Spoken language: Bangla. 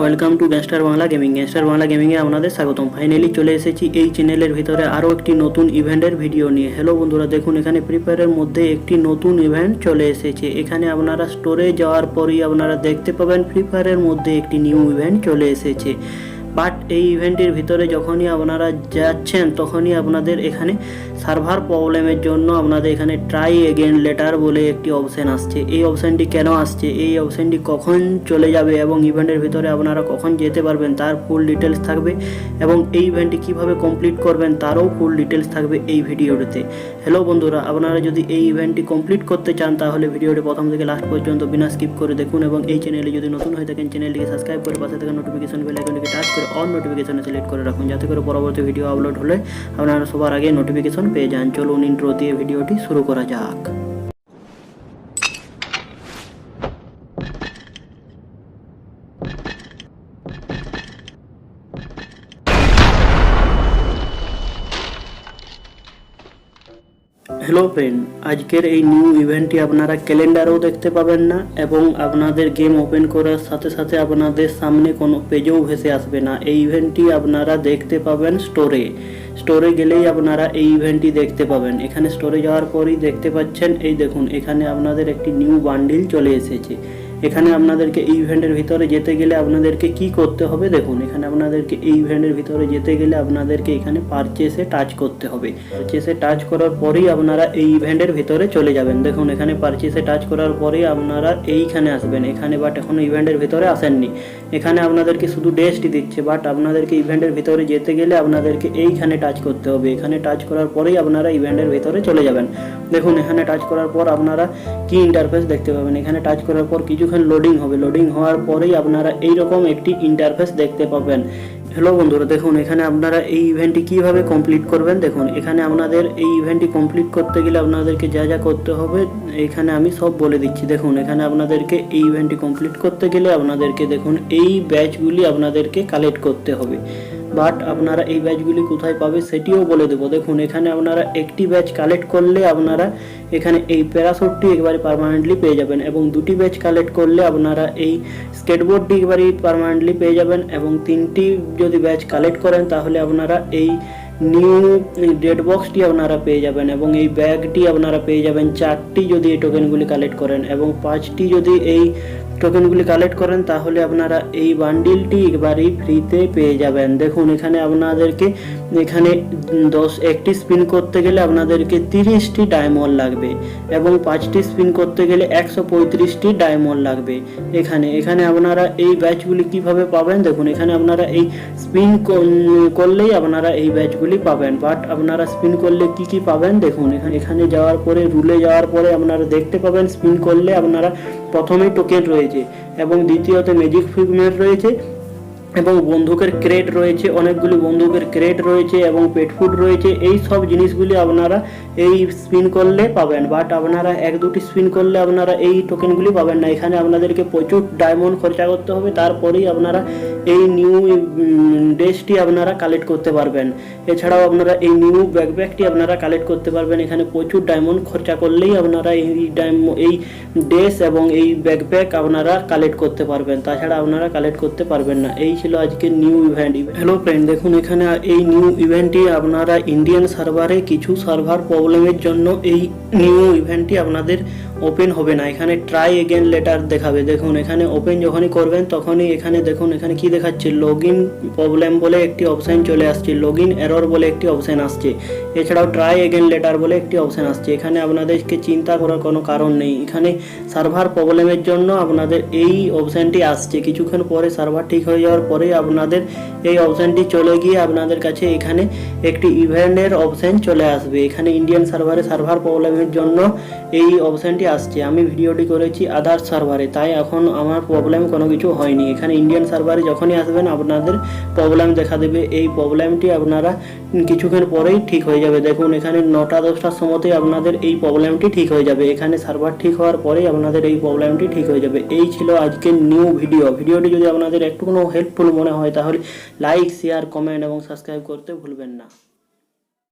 Welcome to gangster Bangla gaming gangster Bangla গেমিংয়ে আপনাদের স্বাগতম। ফাইনালি চলে এসেছি এই চ্যানেলের ভিতরে আরও একটি নতুন ইভেন্টের ভিডিও নিয়ে। হ্যালো বন্ধুরা, দেখুন, এখানে প্রিপেয়ারের মধ্যে একটি নতুন ইভেন্ট চলে এসেছে। এখানে আপনারা স্টোরে যাওয়ার পরই আপনারা দেখতে পাবেন ফ্রি ফায়ারের মধ্যে একটি নিউ ইভেন্ট চলে এসেছে। বাট এই ইভেন্টের ভিতরে যখনই আপনারা যাচ্ছেন, তখনই আপনাদের এখানে সার্ভার প্রবলেমের জন্য আপনাদের এখানে ট্রাই এগেন লেটার বলে একটি অপশন আসছে। এই অপশানটি কেন আসছে? এই অপশনটি কখন চলে যাবে এবং ইভেন্টের ভিতরে আপনারা কখন যেতে পারবেন, তার ফুল ডিটেলস থাকবে এবং এই ইভেন্টটি কীভাবে কমপ্লিট করবেন, তারও ফুল ডিটেলস থাকবে এই ভিডিওটিতে। হ্যালো বন্ধুরা, আপনারা যদি এই ইভেন্টটি কমপ্লিট করতে চান, তাহলে ভিডিওটি প্রথম থেকে লাস্ট পর্যন্ত বিনা স্কিপ করে দেখুন এবং এই চ্যানেলে যদি নতুন হয়ে থাকেন চ্যানেলটিকে সাবস্ক্রাইব করে পাশে থাকা নোটিফিকেশন বেল আইকনটিকে টাচ করে অন নোটিফিকেশানে সিলেক্ট করে রাখুন। যাতে করে পরবর্তী ভিডিও আপলোড হলে আপনারা সবার আগে নোটিফিকেশন পেয়ে যান। চলুন ইন্ট্রো দিয়ে ভিডিওটি শুরু করা যাক। হ্যালো ফ্রেন্ড আজকের এই নিউ ইভেন্টটি আপনারা ক্যালেন্ডারেও দেখতে পাবেন না এবং আপনাদের গেম ওপেন করার সাথে সাথে আপনাদের সামনে কোনো পেজেও ভেসে আসবে না। এই ইভেন্টটি আপনারা দেখতে পাবেন স্টোরে স্টোরে গেলেই আপনারা এই ইভেন্টটি দেখতে পাবেন। এখানে স্টোরে যাওয়ার পরই দেখতে পাচ্ছেন, এই দেখুন, এখানে আপনাদের একটি নিউ বান্ডিল চলে এসেছে। এখানে আপনাদেরকে এই ইভেন্টের ভিতরে যেতে গেলে আপনাদেরকে কি করতে হবে? দেখুন, এখানে আপনাদেরকে এই ইভেন্টের ভিতরে যেতে গেলে আপনাদেরকে এখানে পারচেসে টাচ করতে হবে। পারচেসে টাচ করার পরেই আপনারা এই ইভেন্টের ভিতরে চলে যাবেন। দেখুন, এখানে পারচেসে টাচ করার পরেই আপনারা এইখানে আসবেন। এখানে বাট এখনও ইভেন্টের ভিতরে আসেননি। এখানে আপনাদেরকে শুধু ডেস্টই দিচ্ছে বাট আপনাদেরকে ইভেন্টের ভিতরে যেতে গেলে আপনাদেরকে এইখানে টাচ করতে হবে। এখানে টাচ করার পরেই আপনারা ইভেন্টের ভিতরে চলে যাবেন। দেখুন, এখানে টাচ করার পর আপনারা কি ইন্টারফেস দেখতে পাবেন? এখানে টাচ করার পর কিছুক্ষণ লোডিং হবে। লোডিং হওয়ার পরেই আপনারা এইরকম একটি ইন্টারফেস দেখতে পাবেন। হ্যালো বন্ধুরা, দেখুন, এখানে আপনারা এই ইভেন্টটি কীভাবে কমপ্লিট করবেন? দেখুন, এখানে আপনাদের এই ইভেন্টটি কমপ্লিট করতে গেলে আপনাদেরকে যা যা করতে হবে, এখানে আমি সব বলে দিচ্ছি। দেখুন, এখানে আপনাদেরকে এই ইভেন্টটি কমপ্লিট করতে গেলে আপনাদেরকে, দেখুন, এই ব্যাচগুলি আপনাদেরকে কালেক্ট করতে হবে। বাট আপনারা এই ব্যাচগুলি কোথায় পাবে সেটিও বলে দেবো। দেখুন, এখানে আপনারা একটি ব্যাচ কালেক্ট করলে আপনারা এখানে এই প্যারাসুটটি একবারে পারমানেন্টলি পেয়ে যাবেন এবং দুটি ব্যাচ কালেক্ট করলে আপনারা এই স্কেটবোর্ডটি একবারে পারমানেন্টলি পেয়ে যাবেন এবং তিনটি যদি ব্যাচ কালেক্ট করেন তাহলে আপনারা এই নিউ ডেড বক্সটি আপনারা পেয়ে যাবেন এবং এই ব্যাগটি আপনারা পেয়ে যাবেন চারটি যদি এই টোকেনগুলি কালেক্ট করেন এবং পাঁচটি যদি এই টোকেনগুলি কালেক্ট করেন তাহলে আপনারা এই বান্ডিলটি একবারই ফ্রিতে পেয়ে যাবেন। দেখুন এখানে আপনাদেরকে এখানে দশ, একটি স্পিন করতে গেলে আপনাদেরকে তিরিশটি ডায়মন্ড লাগবে এবং পাঁচটি স্পিন করতে গেলে একশো পঁয়ত্রিশটি ডায়মন্ড লাগবে। এখানে এখানে আপনারা এই ব্যাচগুলি কীভাবে পাবেন? দেখুন, এখানে আপনারা এই স্পিন করলেই আপনারা এই ব্যাচগুলি পাবেন। বাট আপনারা স্পিন করলে কি কি পাবেন? দেখুন, এখানে এখানে যাওয়ার পরে রুলে যাওয়ার পরে আপনারা দেখতে পাবেন স্পিন করলে আপনারা প্রথমেই টোকেন রয়েছে এবং দ্বিতীয়ত ম্যাজিক ফিগমেন্ট রয়েছে। এবং বন্দুকের ক্রেট রয়েছে, অনেকগুলি বন্দুকের ক্রেট রয়েছে এবং পেট ফুড রয়েছে। এই সব জিনিসগুলি আপনারা এই স্পিন করলে পাবেন। বাট আপনারা এক দুটি স্পিন করলে আপনারা এই টোকেনগুলি পাবেন না। এখানে আপনাদেরকে প্রচুর ডায়মন্ড খরচা করতে হবে। তারপরেই আপনারা এই নিউ ড্রেসটি আপনারা কালেক্ট করতে পারবেন। এছাড়াও আপনারা এই নিউ ব্যাকপ্যাকটি আপনারা কালেক্ট করতে পারবেন। এখানে প্রচুর ডায়মন্ড খরচা করলেই আপনারা এই ডায়ম এই ড্রেস এবং এই ব্যাকপ্যাক আপনারা কালেক্ট করতে পারবেন। তাছাড়া আপনারা কালেক্ট করতে পারবেন না। এই ছিল আজকে নিউ ইভেন্ট হ্যালো ফ্রেন্ড দেখুন, এখানে এই নিউ ইভেন্টটি আপনারা ইন্ডিয়ান সার্ভারে কিছু সার্ভার প্রবলেমের জন্য এই নিউ ইভেন্টটি আপনাদের ওপেন হবে না। এখানে ট্রাই এগেন লেটার দেখাবে। দেখুন, এখানে ওপেন যখনই করবেন তখনই এখানে দেখুন, এখানে কি দেখাচ্ছে? লগ ইন প্রবলেম বলে একটি অপশান চলে আসছে। লগ ইন এরর বলে একটি অপশান আসছে। এছাড়াও ট্রাই এগেন লেটার বলে একটি অপশান আসছে। এখানে আপনাদেরকে চিন্তা করার কোনো কারণ নেই। এখানে সার্ভার প্রবলেমের জন্য আপনাদের এই অপশানটি আসছে। কিছুক্ষণ পরে সার্ভার ঠিক হয়ে যাওয়ার পরে আপনাদের এই অপশানটি চলে গিয়ে আপনাদের কাছে এখানে একটি ইভেন্টের অপশান চলে আসবে। এখানে ইন্ডিয়ান সার্ভারে সার্ভার প্রবলেমের জন্য এই অপশানটি আসছে। আমি ভিডিওটি করেছি আধার সার্ভারে, তাই এখন আমার প্রবলেম কোনো কিছু হয়নি। এখানে ইন্ডিয়ান সার্ভারে যখনই আসবেন, আপনাদের প্রবলেম দেখা দেবে। এই প্রবলেমটি আপনারা কিছুক্ষণ পরেই ঠিক হয়ে যাবে। দেখুন, এখানে নটা, দশটার সময়তেই আপনাদের এই প্রবলেমটি ঠিক হয়ে যাবে। এখানে সার্ভার ঠিক হওয়ার পরেই আপনাদের এই প্রবলেমটি ঠিক হয়ে যাবে। এই ছিল আজকের নিউ ভিডিও ভিডিওটি যদি আপনাদের একটু কোনো হেল্পফুল মনে হয়, তাহলে লাইক শেয়ার কমেন্ট এবং সাবস্ক্রাইব করতে ভুলবেন না।